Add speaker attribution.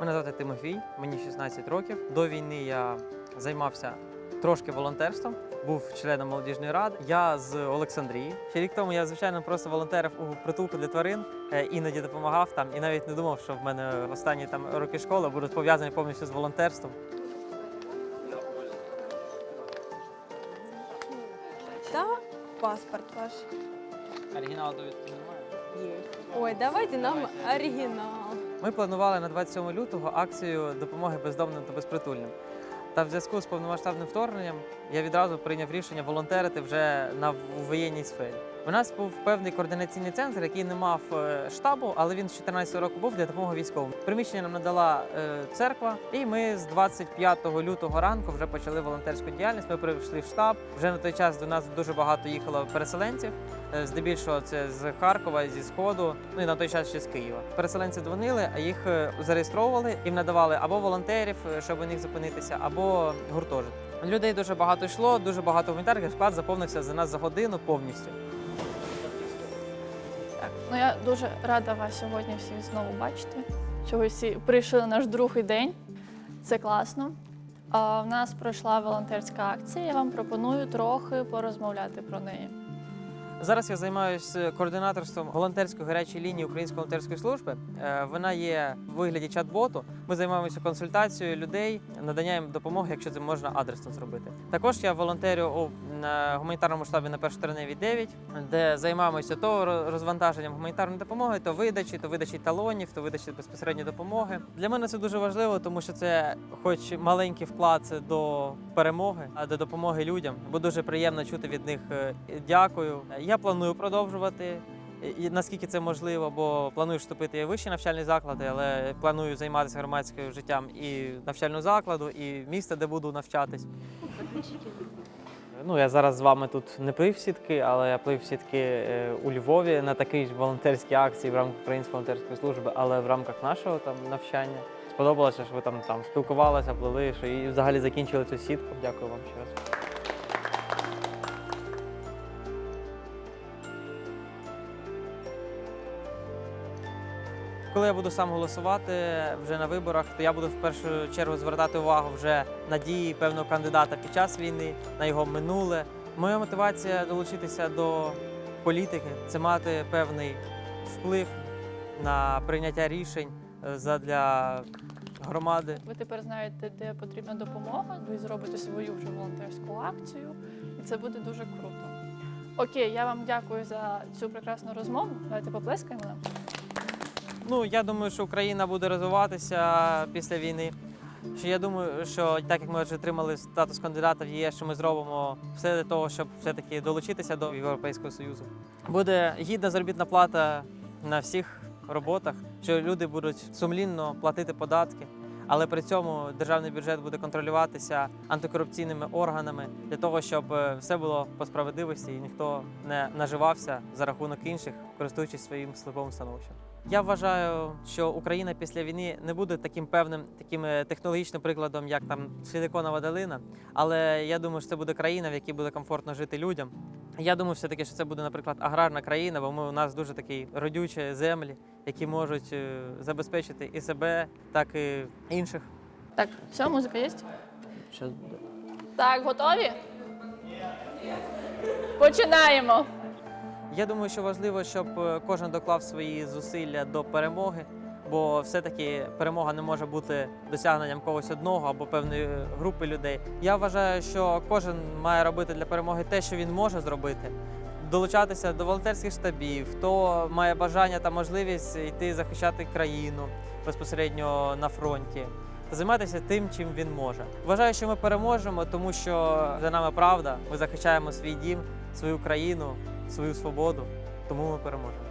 Speaker 1: Мене звати Тимофій, мені 16 років. До війни я займався трошки волонтерством, був членом молодіжної ради. Я з Олександрії. Ще рік тому я, звичайно, просто волонтерив у притулку для тварин, е, іноді допомагав там і навіть не думав, що в мене останні там роки школи будуть пов'язані повністю з волонтерством.
Speaker 2: Да, паспорт ваш.
Speaker 1: Оригінал довідки немає.
Speaker 2: Ой, давайте нам оригинал.
Speaker 1: Ми планували на 27 лютого акцію допомоги бездомним та безпритульним. Та в зв'язку з повномасштабним вторгненням я відразу прийняв рішення волонтерити вже на воєнній сфері. У нас був певний координаційний центр, який не мав е, штабу, але він з 14 року був для допомоги військовим. Приміщення нам надала е, церква, і ми з 25 лютого ранку вже почали волонтерську діяльність. Ми прийшли в штаб. Вже на той час до нас дуже багато їхало переселенців. Е, Здебільшого це з Харкова, зі Сходу, ну і на той час ще з Києва. Переселенці дзвонили, а їх зареєстровували, їм надавали або волонтерів, щоб у них зупинитися, або гуртожиток. Людей дуже багато йшло, дуже багато гуманітарних склад заповнився за нас за годину повністю.
Speaker 3: Ну я дуже рада вас сьогодні всіх знову бачити. Ви всі прийшли наш другий день. Це класно. У нас пройшла волонтерська акція. Я вам пропоную трохи порозмовляти про неї.
Speaker 1: Зараз я займаюся координаторством волонтерської гарячої лінії Української волонтерської служби. Е, Вона є в вигляді чат-боту. Ми займаємося консультацією людей, наданням їм допомоги, якщо це можна адресно зробити. Також я волонтерю у гуманітарному штабі на першотравневій 9, де займаємося то розвантаженням гуманітарної допомоги, то видачі, то видачі талонів, то видачі безпосередньо допомоги. Для мене це дуже важливо, тому що це, хоч маленький вклад до перемоги, а до допомоги людям, бо дуже приємно чути від них е, дякую. Я планую продовжувати. І наскільки це можливо, бо планую вступити в вищі навчальні заклади, але планую займатися громадським життям і навчального закладу, і міста, де буду навчатись. Ну, я зараз з вами тут не плив сітки, але я плив сітки е, у Львові на такій ж волонтерській акції в рамках Української волонтерської служби, але в рамках нашого там навчання. Сподобалося, що ви там, там спілкувалися, плили, що і взагалі закінчили цю сітку. Дякую вам ще раз. Коли я буду сам голосувати вже на виборах, то я буду в першу чергу звертати увагу вже на дії певного кандидата під час війни, на його минуле. Моя мотивація долучитися до політики це мати певний вплив на прийняття рішень е, задля громади.
Speaker 3: Ви тепер знаєте, де потрібна допомога. Ви зробите свою вже волонтерську акцію, і це буде дуже круто. Окей, я вам дякую за цю прекрасну розмову. Давайте поплескаємо нам.
Speaker 1: Ну я думаю, що Україна буде розвиватися після війни. Що я думаю, що так як ми вже отримали статус кандидата в ЄС, що ми зробимо все для того, щоб все-таки долучитися до Європейського Союзу. Буде гідна заробітна плата на всіх роботах, що люди будуть сумлінно платити податки, але при цьому державний бюджет буде контролюватися антикорупційними органами для того, щоб е, все було по справедливості і ніхто не наживався за рахунок інших, користуючись своїм слабовим становищем. Я вважаю, що Україна після війни не буде таким певним, таким е, технологічним прикладом, як там Силиконова долина. Але я думаю, що це буде країна, в якій буде комфортно жити людям. Я думаю, все таки, що це буде, наприклад, аграрна країна, бо ми у нас дуже такі родючі землі, які можуть е, забезпечити і себе, так і інших.
Speaker 3: Так, все, музика є?
Speaker 1: Щас буде.
Speaker 3: Так, готові? Починаємо.
Speaker 1: Я думаю, що важливо, щоб е, кожен доклав свої зусилля до перемоги, бо все-таки перемога не може бути досягненням когось одного або певної групи людей. Я вважаю, що кожен має робити для перемоги те, що він може зробити. Долучатися до волонтерських штабів, хто має бажання та можливість йти захищати країну безпосередньо на фронті, та займатися тим, чим він може. Вважаю, що ми переможемо, тому що за нами правда. Ми захищаємо свій дім, свою країну, свою свободу. Тому ми переможемо.